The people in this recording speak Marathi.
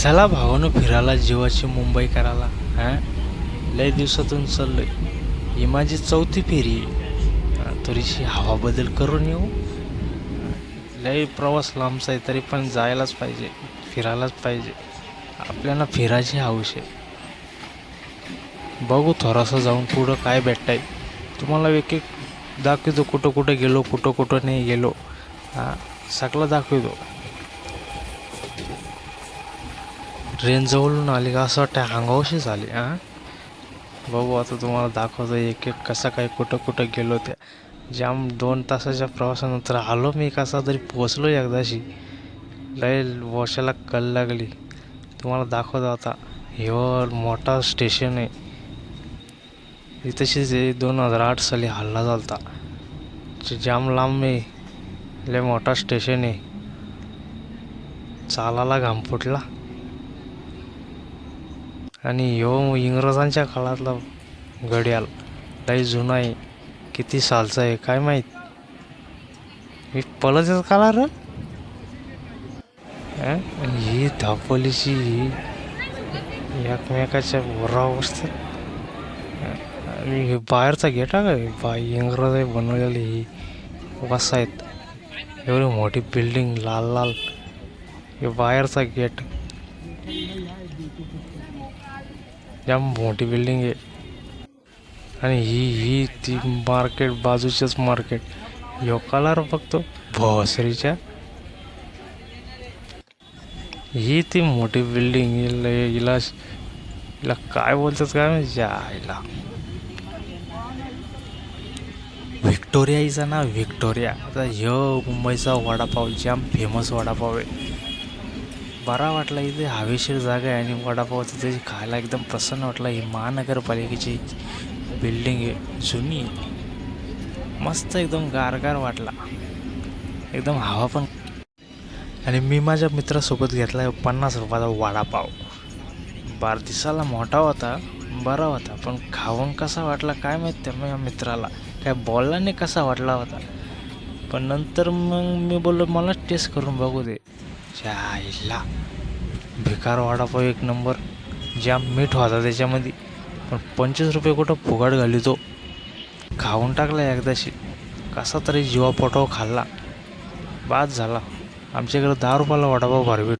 चला भावानं फिरायला जीवाची मुंबई करायला हां? लय दिवसातून चाललोय. ही माझी चौथी फेरी आहे. थोडीशी हवा बदल करून येऊ. लय प्रवास लांबचा आहे तरी पण जायलाच पाहिजे फिरायलाच पाहिजे. आपल्याला फिरायची हौस आहे. बघू थोडासा जाऊन पुढं काय भेटताय. तुम्हाला एक एक दाखवतो कुठं कुठं गेलो कुठं कुठं नाही गेलो. हां सगळं दाखवतो. ट्रेन जवळून आली का असं वाटतं अंगावशी झाली हां? बघू आता तुम्हाला दाखवतो एक एक कसा काय कुठं कुठं गेलो त्या जाम दोन तासाच्या प्रवासानंतर आलो मी कसा तरी पोचलो एकदाशी लय वर्षाला कल लागली. तुम्हाला दाखवतो आता. हेवर मोठा स्टेशन आहे. ही तशीच दोन हजार आठ साली हल्ला झाला जाम लांब आहे. लय मोठा स्टेशन आहे. चालायला घाम फुटला. आणि ह्यो इंग्रजांच्या काळातला घड्याळ. लय जुना आहे. किती सालचा आहे काय माहीत? मी पळत काला र? ही धापोलीची ही एकमेकाच्या वरावर आणि हे बाहेरचा गेट आहे का? बा इंग्रज बनवलेली ही. वसा आहेत. एवढी मोठी बिल्डिंग लाल लाल. हे बाहेरचा गेट. जाम मोठी बिल्डिंग आहे. आणि ही ही ती मार्केट बाजूचंच मार्केट ह्यो कलर बघतो भोसरीच्या. ही ती मोठी बिल्डिंग हिला हिला काय बोलतात काय माहिती? जायला व्हिक्टोरिया हिचं नाव व्हिक्टोरिया आता ह्यो मुंबईचा वडापाव जाम फेमस वडापाव आहे. बरा वाटला इथे हवेशीर जागा आहे आणि वडापाव तिथे खायला एकदम प्रसन्न वाटला. ही महानगरपालिकेची बिल्डिंग आहे जुनी आहे. मस्त एकदम गारगार वाटला. एकदम हवा पण. आणि मी माझ्या मित्रासोबत घेतला पन्नास रुपयाचा वडापाव. बार दिसाला मोठा होता बरा होता पण खाऊन कसा वाटला काय माहीत त्या मित्राला. काय बोलला नाही कसा वाटला होता. पण नंतर मग मी बोललो मला टेस्ट करून बघू दे. चायला भिकार वडापाव एक नंबर. जाम मीठ होता त्याच्यामध्ये. पण पंचवीस रुपये कुठं फुगाट घाली तो. खाऊन टाकला एकदाशी. कसा तरी जीवा पोटाव खाल्ला. बाद झाला. आमच्याकडे दहा रुपयाला वडापाव भरवी